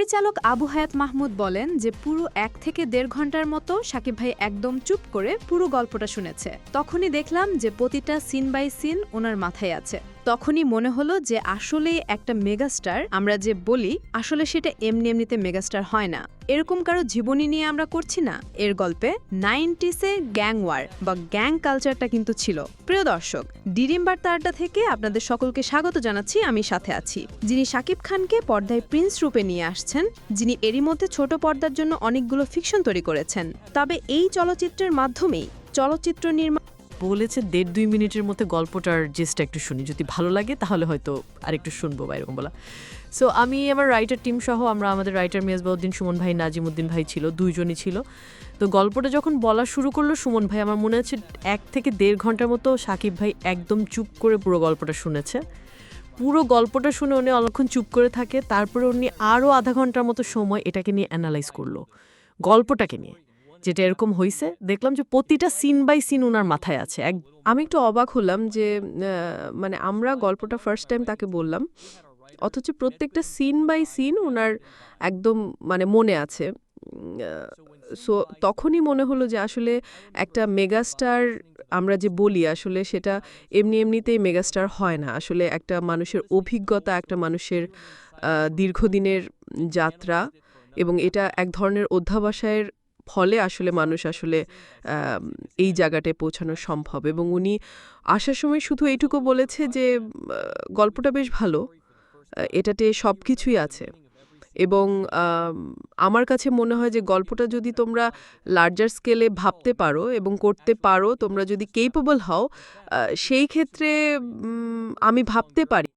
পরিচালক আবু হায়াত মাহমুদ বলেন যে পুরো এক থেকে দেড় ঘণ্টার মতো সাকিব ভাই একদম চুপ করে পুরো গল্পটা শুনেছে। তখনই দেখলাম যে প্রতিটা সিন বাই সিন ওনার মাথায় আছে। তখনই মনে হলো যে আসলে একটা মেগাস্টার, আমরা যে বলি, আসলে সেটা এমনি এমনিতে মেগাস্টার হয় না। এরকম কারও জীবনী নিয়ে আমরা করছি না। এর গল্পে নাইনটিসে গ্যাং ওয়ার বা গ্যাং কালচারটা কিন্তু ছিল। প্রিয় দর্শক, ডিরিম্বার তারটা থেকে আপনাদের সকলকে স্বাগত জানাচ্ছি, আমি সাথে আছি। যিনি শাকিব খানকে পর্দায় প্রিন্স রূপে নিয়ে আসছেন, যিনি এরই মধ্যে ছোট পর্দার জন্য অনেকগুলো ফিকশন তৈরি করেছেন। তবে এই চলচ্চিত্রের মাধ্যমেই চলচ্চিত্র নির্মাণ বলেছে দেড় দুই মিনিটের মধ্যে গল্পটার জেস্টটা একটু শুনি। যদি ভালো লাগে, তাহলে হয়তো আর একটু শুনব বা এরকম বলা। সো আমি আমার রাইটার টিম সহ আমরা আমাদের রাইটার মেজবাউদ্দিন সুমন ভাই নাজিমুদ্দিন ভাই ছিল, দুইজনই ছিল। তো গল্পটা যখন বলা শুরু করল, সুমন ভাই, আমার মনে হচ্ছে এক থেকে দেড় ঘণ্টার মতো সাকিব ভাই একদম চুপ করে পুরো গল্পটা শুনেছে। পুরো গল্পটা শুনে উনি অনেকক্ষণ চুপ করে থাকে। তারপরে উনি আরও আধা ঘণ্টার মতো সময় এটাকে নিয়ে অ্যানালাইজ করল। গল্পটাকে নিয়ে। যেটা এরকম হয়েছে দেখলাম যে প্রতিটা সিন বাই সিন ওনার মাথায় আছে। এক আমি একটু অবাক হলাম যে মানে আমরা গল্পটা ফার্স্ট টাইম তাকে বললাম, অথচ প্রত্যেকটা সিন বাই সিন ওনার একদম মানে মনে আছে। সো তখনই মনে হলো যে আসলে একটা মেগাস্টার আমরা যে বলি, আসলে সেটা এমনি এমনিতেই মেগাস্টার হয় না। আসলে একটা মানুষের অভিজ্ঞতা, একটা মানুষের দীর্ঘদিনের যাত্রা এবং এটা এক ধরনের অধ্যাবসায়ের ফলে আসলে মানুষ আসলে এই জায়গাটায় পৌঁছানো সম্ভব। এবং উনি আসার সময় শুধু এইটুকু বলেছে যে গল্পটা বেশ ভালো এটাতে সব কিছুই আছে। এবং আমার কাছে মনে হয় যে, গল্পটা যদি তোমরা লার্জার স্কেলে ভাবতে পারো এবং করতে পারো, তোমরা যদি কেপেবল হও সেই ক্ষেত্রে আমি ভাবতে পারি।